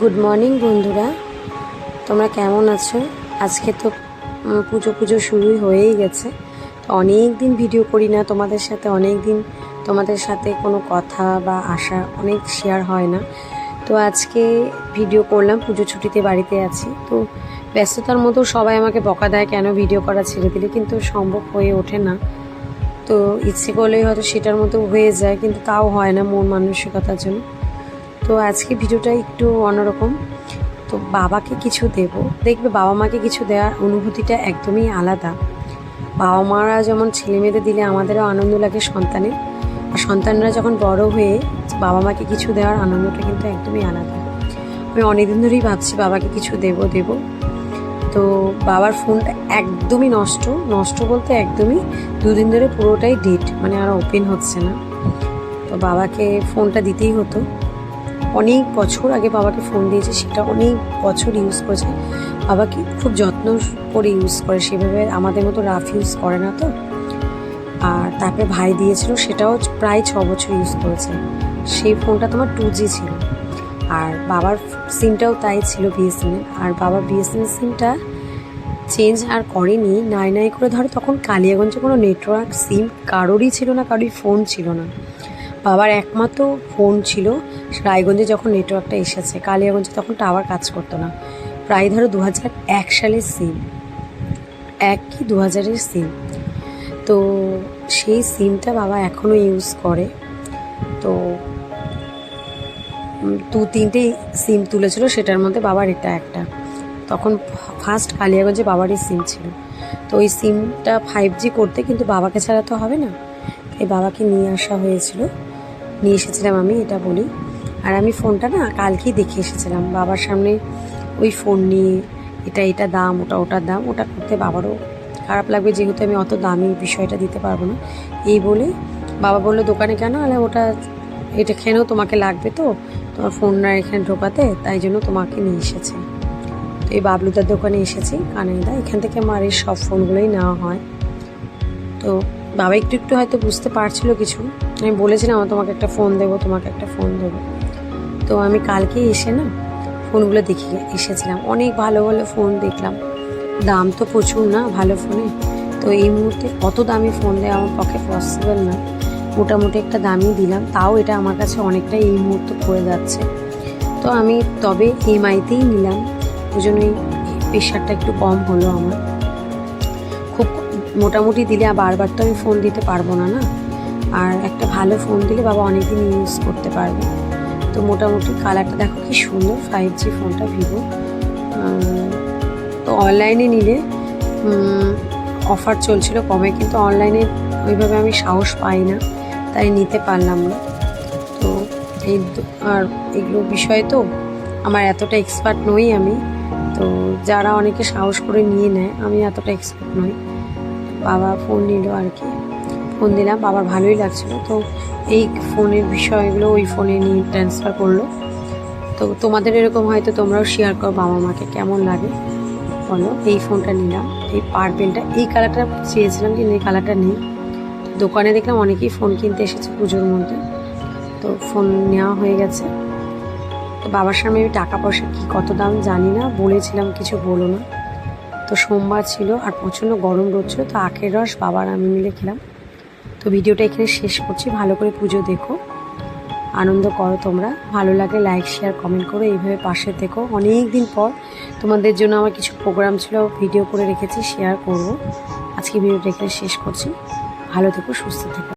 Good morning বন্ধুরা। তোমরা কেমন আছো? আজকে তো পুজো পুজো শুরুই হয়েই গেছে। অনেক দিন ভিডিও করি না, তোমাদের সাথে অনেক দিন তোমাদের সাথে কোনো কথা বা আশা অনেক শেয়ার হয় না। তো আজকে ভিডিও করলাম, পুজো ছুটিতে বাড়িতে আছি। তো ব্যস্ততার মতো সবাই আমাকে বকা দেয়, কেন ভিডিও করা ছেড়ে দিলে? কিন্তু সম্ভব হয়ে ওঠে না। তো ইচ্ছে করলেই হয়তো সেটার মতো হয়ে যায়, কিন্তু তাও হয় না মন মানসিকতার জন্য। তো আজকে ভিডিওটা একটু অন্যরকম। তো বাবাকে কিছু দেব। দেখবে বাবা মাকে কিছু দেওয়ার অনুভূতিটা একদমই আলাদা। বাবা মারা যেমন ছেলে মেয়েদের দিলে আমাদেরও আনন্দ লাগে সন্তানের আর সন্তানরা যখন বড় হয়ে বাবা মাকে কিছু দেওয়ার আনন্দটা কিন্তু একদমই আলাদা। আমি অনেকদিন ধরেই ভাবছি বাবাকে কিছু দেব দেব। তো বাবার ফোনটা একদমই নষ্ট। নষ্ট বলতে একদমই দুদিন ধরে পুরোটাই ডেট মানে আর ওপেন হচ্ছে না। তো বাবাকে ফোনটা দিতেই হতো। অনেক বছর আগে বাবাকে ফোন দিয়েছে, সেটা অনেক বছর ইউজ করেছে। বাবাকে খুব যত্ন করে ইউজ করে, সেভাবে আমাদের মতো রাফ ইউজ করে না তো। আর তারপরে ভাই দিয়েছিল, সেটাও প্রায় ছ বছর ইউজ করেছে। সেই ফোনটা তোমার টু জি ছিল। আর বাবার সিমটাও তাই ছিল বিএসএনএল আর বাবার বিএসএনএল সিমটা চেঞ্জ আর করেনি। নাই নাই করে ধরো, তখন কালিয়াগঞ্জে কোনো নেটওয়ার্ক সিম কারোরই ছিল না, কারোরই ফোন ছিল না। বাবার একমাত্র ফোন ছিল রায়গঞ্জে যখন নেটওয়ার্কটা এসেছে, কালিয়াগঞ্জে তখন টাওয়ার কাজ করতো না। প্রায় ধরো দু এক সালের সিম। এক কি দু হাজারের সিম। তো সেই সিমটা বাবা এখনও ইউজ করে। তো দু তিনটে সিম তুলেছিল, সেটার মধ্যে বাবার এটা একটা। তখন ফার্স্ট কালিয়াগঞ্জে বাবারই সিম ছিল। তো ওই সিমটা ফাইভ জি করতে কিন্তু বাবাকে ছাড়া তো হবে না। তাই বাবাকে নিয়ে আসা হয়েছিল। নিয়ে এসেছিলাম আমি, এটা বলি। আর আমি ফোনটা না কালকেই দেখে এসেছিলাম। বাবার সামনে ওই ফোন নিয়ে এটা এটা দাম, ওটা, ওটার দাম, ওটা করতে বাবারও খারাপ লাগবে। যেহেতু আমি অত দামি বিষয়টা দিতে পারব না। এই বলে বাবা বলল, দোকানে কেন? আলে, ওটা, এটা খেলেও তোমাকে লাগবে তো? তোমার ফোন না এখানে ঢোকাতে, তাই জন্য তোমাকে নিয়ে এসেছে। তো এই বাবলুদার দোকানে এসেছি, কানাইদা। এখান থেকে আমার এই সব ফোনগুলোই নেওয়া হয়। তো বাবা একটু একটু হয়তো বুঝতে পারছিল কিছু। আমি বলেছিলাম "আমা, তোমাকে একটা ফোন দেবো তোমাকে একটা ফোন দেবো। তো আমি কালকেই এসে না ফোনগুলো দেখে এসেছিলাম। অনেক ভালো ভালো ফোন দেখলাম। দাম তো প্রচুর না ভালো ফোনে তো এই মুহূর্তে অত দামি ফোন দেওয়া আমার পক্ষে পসিবল না। মোটামুটি একটা দামি দিলাম। তাও এটা আমার কাছে অনেকটাই এই মুহূর্তে পড়ে যাচ্ছে। তো আমি তবে এমআইতেই নিলাম। ওই জন্যই প্রেশারটা একটু কম হলো আমার। মোটামুটি দিলে বারবার তো আমি ফোন দিতে পারব না না? আর একটা ভালো ফোন দিলে বাবা অনেকদিন ইউজ করতে পারবে। তো মোটামুটি কালারটা দেখো কি সুন্দর ফাইভ জি ফোনটা ভিভো তো অনলাইনে নিলে অফার চলছিল কমে, কিন্তু অনলাইনে ওইভাবে আমি সাহস পাই না, তাই নিতে পারলাম না। তো এই আর এগুলো বিষয় তো আমার এতটা এক্সপার্ট নই আমি। তো যারা অনেকে সাহস করে নিয়ে নেয়, আমি এতটা এক্সপার্ট নই। বাবা ফোন নিল আর কি। ফোন দিলাম, বাবার ভালোই লাগছিল। তো এই ফোনের বিষয়গুলো ওই ফোনে নিয়ে ট্রান্সফার করল। তো তোমাদের এরকম হয়তো তোমরাও শেয়ার করো বাবা মাকে, কেমন লাগে? বলো, এই ফোনটা নিলাম। এই পার্পেলটা, এই কালারটা চেয়েছিলাম কিন্তু এই কালারটা নেই। দোকানে দেখলাম অনেকেই ফোন কিনতে এসেছে পুজোর মধ্যে। তো ফোন নেওয়া হয়ে গেছে। তো বাবার সামনে আমি টাকা পয়সা কী, কত দাম জানি না, বলেছিলাম, কিছু বলো না। তো সোমবার ছিল আর প্রচণ্ড গরম রোদ ছিল, তো আখের রস বাবার আমি মিলে খেলাম। তো ভিডিওটা এখানে শেষ করছি, ভালো করে পুজো দেখো, আনন্দ করো তোমরা। ভালো লাগে লাইক শেয়ার কমেন্ট করো, এইভাবে পাশে থেকো। অনেক দিন পর তোমাদের জন্য আমার কিছু প্রোগ্রাম ছিল ভিডিও করে রেখেছি শেয়ার করব। আজকে ভিডিওটা এখানে শেষ করছি। ভালো থেকো, সুস্থ থেকো।